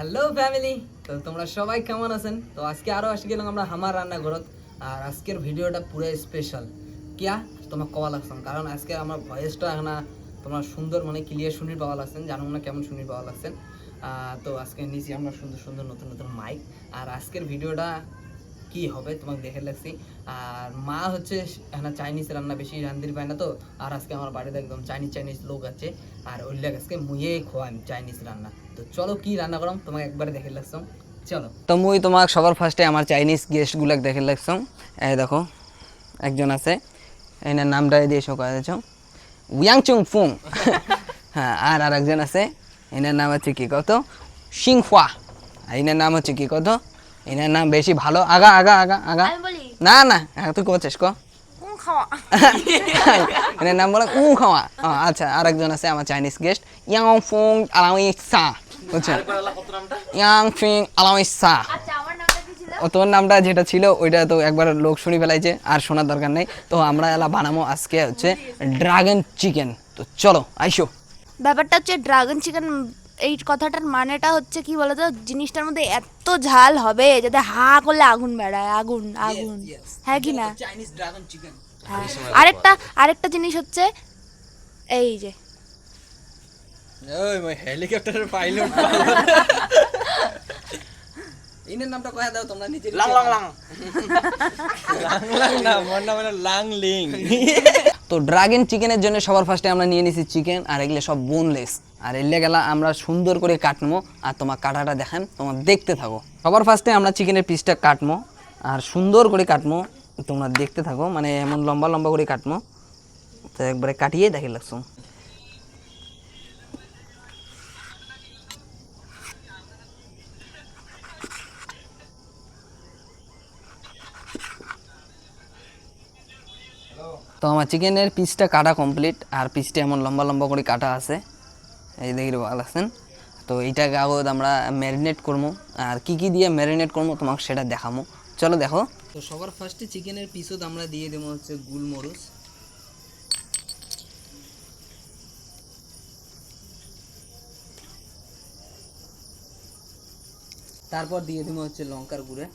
Hello family তো তোমরা সবাই কেমন আছেন? তো আজকে আরও আসি গেলাম আমরা আমার রান্নাঘরত। আর আজকের ভিডিওটা পুরো স্পেশাল কিয়া? তোমার কওয়া লাগছেন কারণ আজকে আমার ভয়েসটা এখন তোমার সুন্দর মানে ক্লিয়ার শুনির পাওয়া লাগছেন জানো না কেমন শুনির পাওয়া লাগছেন তো আজকে নিচে আমরা সুন্দর সুন্দর নতুন নতুন মাইক আর আজকের ভিডিওটা কি হবে তোমাকে দেখে লাগছি আর মা হচ্ছে হ্যাঁ চাইনিজ রান্না বেশি রান্ধির পায় না তো, আর আজকে আমার বাড়িতে একদম চাইনিজ চাইনিজ লোক আছে, আর ওই লাগ আজকে মুয়ে খোয়াম চাইনিজ রান্না। তো চলো কি রান্না করাম, তোমাকে একবারে দেখে লাগছাম চলো। তো মুই তোমাক সবার ফার্স্টে আমার চাইনিজ গেস্টগুলাক দেখে লাগছাম এই দেখো, একজন আছে, এনার নামটা দিয়ে শোকা দিয়েছ উয়াং চুং ফুং। হ্যাঁ আর আর একজন আছে, এনার নাম হচ্ছে কি কত? সিংহা আর এনার নাম হচ্ছে কি কত? এনার নাম বেশি ভালো। আগা আগা আগা আগা। না না হ্যাঁ, তুই করছিস কো? কোন খাওয়া। এনার নাম বলে উ খাওয়া। ও, আচ্ছা আর একজন আছে আমার চাইনিজ গেস্ট ইয়াং ফুং আলামি সা বুঝছেন ইয়াং ফিং আলামি সা আচ্ছা আমার নামটা কি ছিল? ও তোর নামটা যেটা ছিল ওইটা তো একবার লোক শুনি ফেলাইছে আর শোনার দরকার নেই। তো আমরা এলা বানাবো আজকে হচ্ছে ড্রাগন চিকেন তো চলো আইসো। ব্যাপারটা হচ্ছে ড্রাগন চিকেন এই কথাটার মানেটা হচ্ছে কি বলতো? জিনিসটার মধ্যে এত ঝাল হবে যাতে হা করলে আগুন বেড়ায়। আগুন আগুন। হ্যাঁ কি না? হ্যাঁ। আরেকটা আরেকটা জিনিস হচ্ছে এই যে। ওই হেলিকপ্টারের পাইলট ইনের নামটা কয়া দাও তোমরা নিজে লাং লাং লাং লাং লাং না মোর নাম লাং লিং তো ড্রাগন চিকেনের জন্য সবার ফার্স্টে আমরা নিয়ে নিছি চিকেন, আর এগুলো সব বোনলেস আর এলে গেলা আমরা সুন্দর করে কাটমো, আর তোমার কাটাটা দেখেন, তোমার দেখতে থাকো। সবার ফার্স্টে আমরা চিকেনের পিসটা কাটমো, আর সুন্দর করে কাটমো, তোমরা দেখতে থাকো মানে এমন লম্বা লম্বা করে কাটমো। তো একবারে কাটিয়ে দেখে লাগছো তো আমার চিকেনের পিসটা কাটা কমপ্লিট আর পিসটা এমন লম্বা লম্বা করে কাটা আছে। এই দেখি আছেন তো এইটাকে আগত আমরা ম্যারিনেট করব। আর কি কি দিয়ে ম্যারিনেট করব তোমাকে সেটা দেখামো চলো দেখো। তো সবার ফার্স্টে চিকেনের পিসও আমরা দিয়ে দেবো হচ্ছে গুলমরিচ। তারপর দিয়ে দেবো হচ্ছে লঙ্কার গুঁড়ে।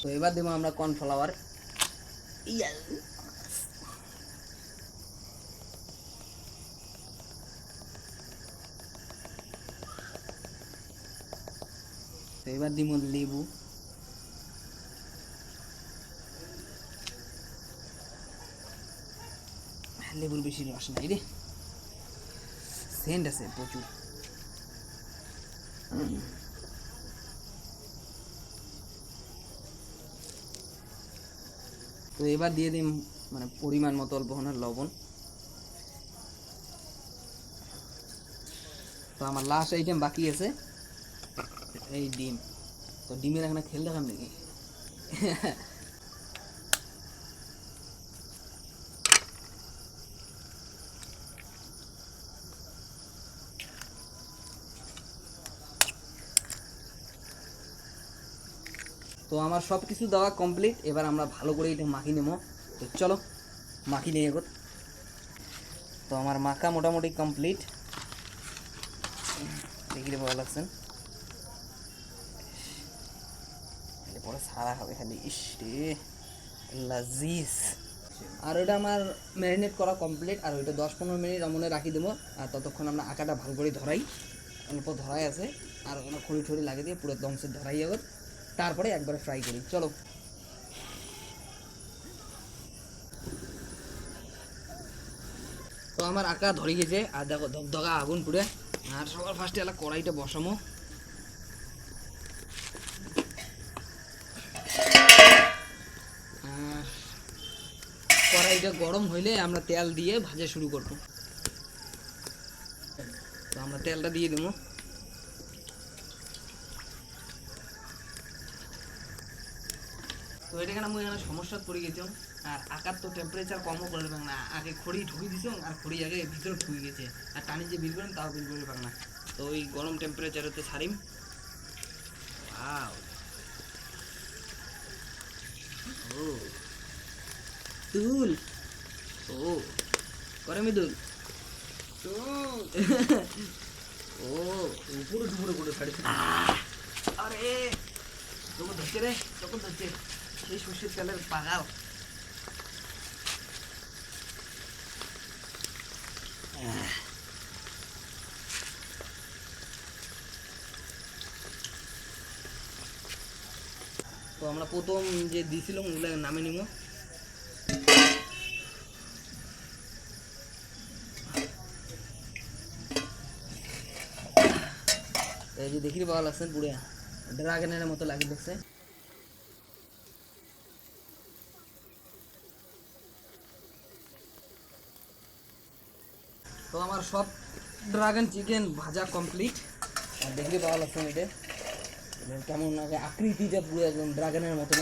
তো এবার দেবো আমরা কর্নফ্লাওয়ার। এবার দিব লেবু। লেবুর বেশি রস নাই রে। সেন্ট আছে প্রচুর। তো এবার দিয়ে দিই মানে পরিমাণ মতো অল্প লবণ। তো আমার লাস্ট আইটেম বাকি আছে, এই ডিম। তো ডিমের এখানে খেল দেখাম নাকি? তো আমার সব কিছু দেওয়া কমপ্লিট এবার আমরা ভালো করে এটা মাখি নেব। তো চলো, মাখি নিয়ে এগোত। তো আমার মাখা মোটামুটি কমপ্লিট দেখি ভালো লাগছেন পরে সারা হবে খালি। ইস রে লাজিস আর ওটা আমার ম্যারিনেট করা কমপ্লিট আর ওইটা দশ পনেরো মিনিট মনে রাখি দেবো। আর ততক্ষণ আমরা আঁকাটা ভালো করে ধরাই। অল্প ধরাই আছে। আর ওখানে খড়ি ঠড়ি লাগিয়ে দিয়ে পুরো দংশে ধরাই যাবে তারপরে একবারে ফ্রাই করি। চলো। তো আমার আঁকা ধরে গেছে, আর দেখো ধকধকা আগুন পুড়ে। আর সবার ফার্স্টে এলা কড়াইটা বসামো কড়াইটা গরম হইলে আমরা তেল দিয়ে ভাজা শুরু করব। তো আমরা তেলটা দিয়ে দেবো। তো এটা কেন মুই এখানে সমস্যা পড়ে গেছিলাম? আর আকার তো টেম্পারেচার কমও করে পাক না। আগে খড়ি ঢুকি দিছিলাম আর খড়ি আগে ভিতরে ঢুকে গেছে। আর টানি যে বিল করেন তাও বিল করে পাক না। তো ওই গরম টেম্পারেচারে তো ছাড়িম Wow. ও। তুল। ও। করে মিদুল ও। উপরে উপরে উপরে ছাড়ি আরে! যখন ধরছে রে যখন ধরছে। সেই সর্ষের তেলের পাগাল তো আমরা প্রথম যে দিছিলাম ওগুলো নামে নিব এই যে দেখি ভালো লাগছে পুরে ড্রাগনের মতো লাগে দেখছে সব ড্রাগন চিকেন ভাজা কমপ্লিট আর দেখলে পাওয়া লাগছে এটা। কেমন লাগে আকৃতিটা পুরো একদম ড্রাগনের মতন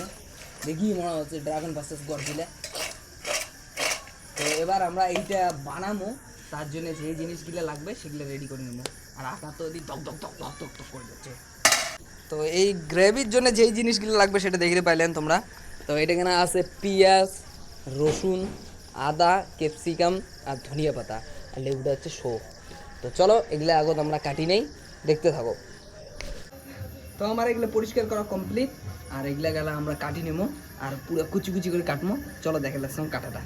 দেখি মনে হচ্ছে ড্রাগন ভার্সেস গডজিলা তো এবার আমরা এইটা বানাবো, তার জন্য যে জিনিসগুলো লাগবে সেগুলো রেডি করে নেব। আর আটা তো এদিক দক দক দক ধক দক দক করে যাচ্ছে। তো এই গ্রেভির জন্য যেই জিনিসগুলো লাগবে সেটা দেখতে পাইলেন তোমরা। তো এটা এখানে আছে পেঁয়াজ, রসুন, আদা, ক্যাপসিকাম আর ধনিয়া পাতা। আর লেবুটা হচ্ছে শো। তো চলো, এগুলো আগত আমরা কাটি নেই, দেখতে থাকো। তো আমার এগুলো পরিষ্কার করা কমপ্লিট আর এগুলা গেলে আমরা কাটি নেব, আর পুরো কুচি কুচি করে কাটবো। চলো, দেখে লাগছে কাটাটা।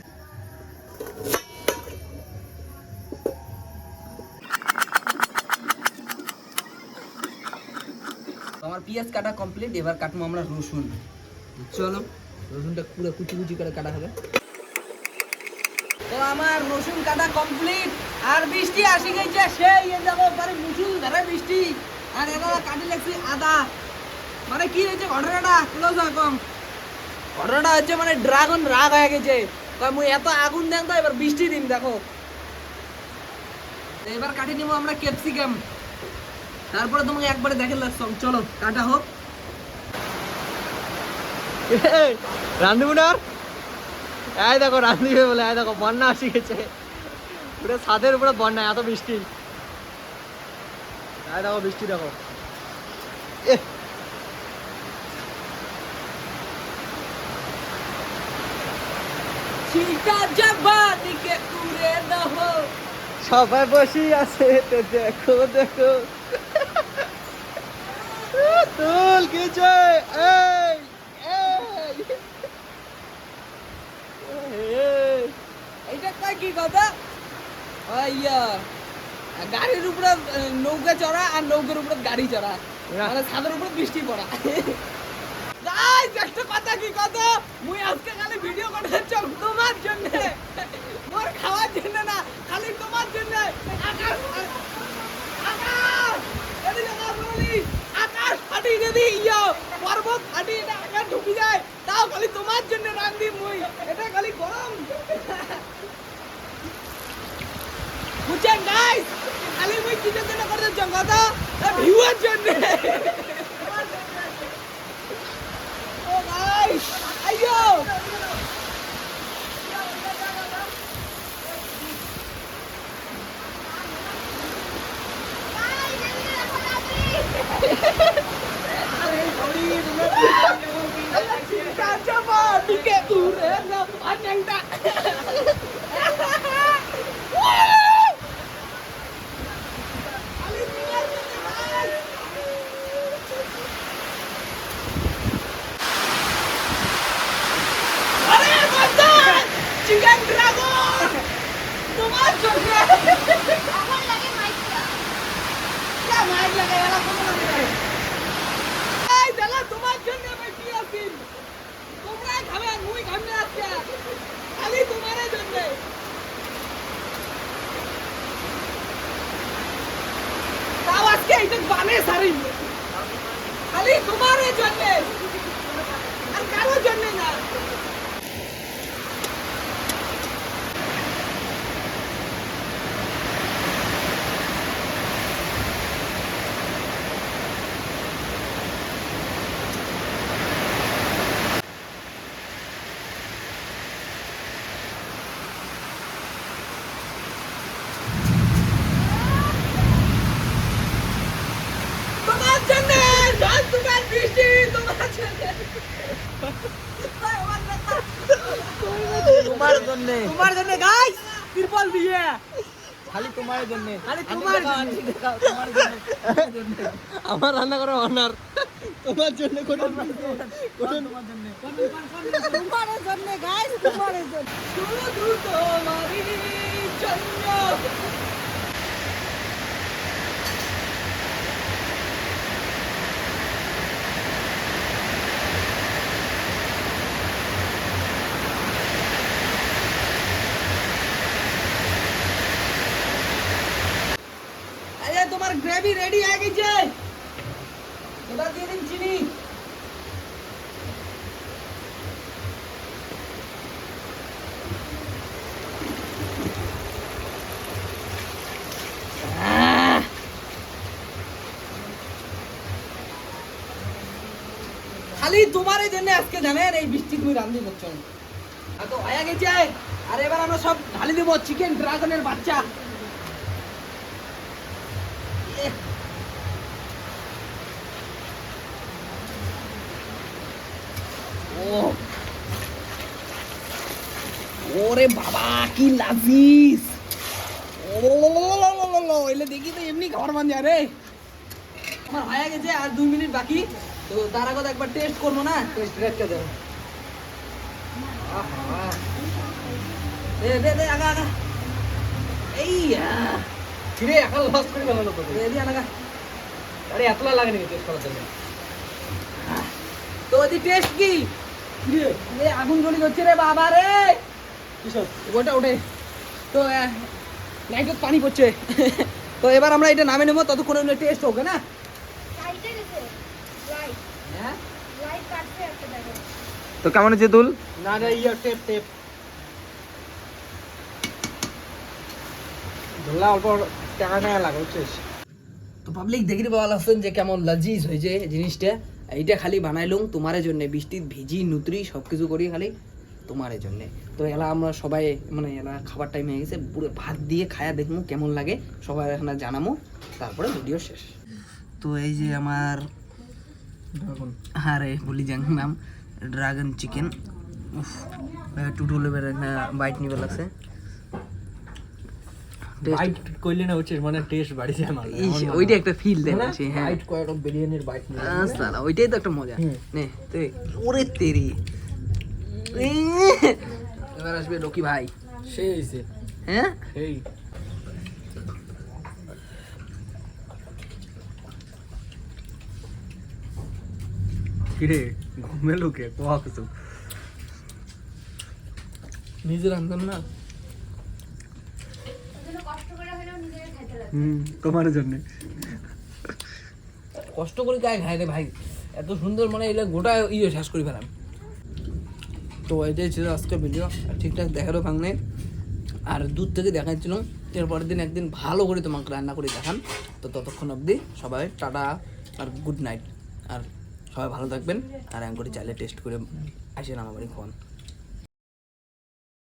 আমার পেঁয়াজ কাটা কমপ্লিট এবার কাটবো আমরা রসুন। চলো, রসুনটা পুরো কুচি কুচি করে কাটা হবে। তো আমার রসুন কাটা কমপ্লিট আর বৃষ্টি আসি গেছে, সেই যাব মানে মুসুল ধারে বৃষ্টি। আর এবার কাটি লাগছে আদা। মানে কি হয়েছে ঘটনাটা? ক্লোজ কম ঘটনাটা হচ্ছে মানে ড্রাগন রাগ হয়ে গেছে। মুই এত আগুন দেন তো এবার বৃষ্টি দিন, দেখো। এবার কাটি নিব আমরা ক্যাপসিকাম। তারপরে তোমাকে একবারে দেখে লাগছম চলো, কাটা হোক। রান্ধুনার এই দেখো রান্ধবে বলে এই দেখো বন্যা আসি গেছে। পুরো ছাদের উপরে বন্যা এত বৃষ্টি। এই দেখো বৃষ্টি দেখো। সবাই বসে আছে দেখো দেখো। তুল কিছু এই এই এই এইটা কয় কি কথা ইয়া গাড়ির উপরে নৌকা চড়া আর নৌকার উপরে গাড়ি চড়া। মানে ছাদের উপরে বৃষ্টি পড়া। গাইস একটা কথা কি কথা মুই আজকে খালি ভিডিও করতেছ তোমার জন্য। মোর খাওয়ার জন্য না খালি তোমার জন্য। আকাশ আকাশ এদিকে আকাশ বলি আকাশ ফাটি যদি ইয়া পর্বত ফাটি এটা আকাশ ঢুকি যায়। তাও খালি তোমার জন্য রান্ধি মুই। এটা খালি গরম বুঝছেন গাইস খালি মুই জন্য করতেছ কথা ভিউয়ার জন্য খালি তোমার জন্য আর কারোর জন্য না তোমার জন্য ঝড় তুফান বৃষ্টি তোমার জন্য তোমার জন্য তোমার জন্য গাইস তিরপল দিয়ে খালি তোমার জন্য খালি তোমার জন্য। আমার রান্না করা অনার তোমার জন্য কোনো তোমার জন্য গাইস তোমার জন্য শুধু তোমারই জন্য আরে তোমার গ্রেভি রেডি হয়ে গেছে। এবার দিয়ে দিন চিনি। খালি তোমার জন্য আজকে জানেন এই বৃষ্টি তুমি রান্ধি করছ। তো হয়ে গেছে। আর এবার আমরা সব ঢালি দেবো চিকেন ড্রাগনের বাচ্চা। ওরে বাবা কি লাজিস ও এলে দেখি তো এমনি খাবার মান যায় রে। আমার হয়ে গেছে আর দুই মিনিট বাকি। তো তার আগে একবার টেস্ট করব না? টেস্ট রেটটা দেবো। আহা। দে দে দে আগা আগা। এই ফিরে এখন লস করে গেল তো দে দি আগা আরে এতলা লাগে নাকি টেস্ট করার জন্য। তো টেস্ট কি? আগুন হচ্ছে রে বাবা রে। কিসব? ওটা ওঠে। তো নাইটত পানি পড়ছে। তো এবার আমরা এটা নামে নেব ততক্ষণে টেস্ট হোক না? হ্যাঁ? তো কেমন হচ্ছে দুল? না না ইয়া টেপ টেপ ধুলা অল্প টাকা টাকা লাগা তো পাবলিক দেখি বলা আছেন যে কেমন লজিজ হয়েছে জিনিসটা। এইটা খালি বানাইলুম তোমার জন্য। বৃষ্টির ভিজি নুতরি সব কিছু করি খালি তোমার জন্য। তো এলা আমরা সবাই মানে এলা খাবার টাইম হয়ে গেছে পুরো ভাত দিয়ে খায়া দেখব কেমন লাগে সবাই এখানে জানামো তারপরে ভিডিও শেষ। তো এই যে আমার আরে বলি যাং নাম ড্রাগন চিকেন। টুটু লেবের বাইট নিবে লাগছে। বাইট কইলে না হচ্ছে মানে টেস্ট বাড়ি যায় মাল ওইটা একটা ফিল দেয় আছে হ্যাঁ। বাইট কয়রকম বিরিয়ানির বাইট নিয়ে ওইটাই তো একটা মজা। নে তুই ওরে তেরি। এবার আসবে রকি ভাই। সেই হইছে হ্যাঁ? কিরে কোয়া কিছু? নিজে রান্ধন না? হুম, তোমার জন্য। কষ্ট করে গায়ে খাই রে ভাই। এত সুন্দর মানে এগুলো গোটা ইয়ে শেষ করে ফেলাম। তো এটাই ছিল আজকে ভিডিও ঠিকঠাক দেখারও ভাঙ নেই আর দূর থেকে দেখাচ্ছিলাম। এরপরের দিন একদিন ভালো করে তোমাকে রান্না করে দেখান। তো ততক্ষণ অবধি সবাই টাটা আর গুড নাইট আর সবাই ভালো থাকবেন। আর আমি করে চাইলে টেস্ট করে আসেন আমার বাড়ি ফোন